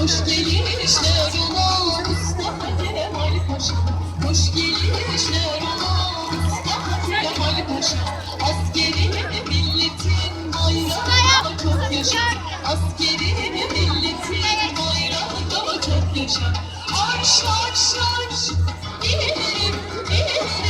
Hoş gelişler olan Mustafa Kemal Paşa Hoş gelişler olan Mustafa Kemal Paşa Askeri milletin bayrağı çok yaşa Askeri milletin bayrağı daha çok yaşa Arş arş arş İnerim inerim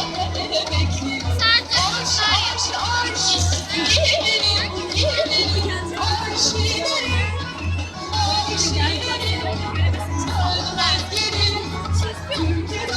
Sadece kuşlar yaşıyor.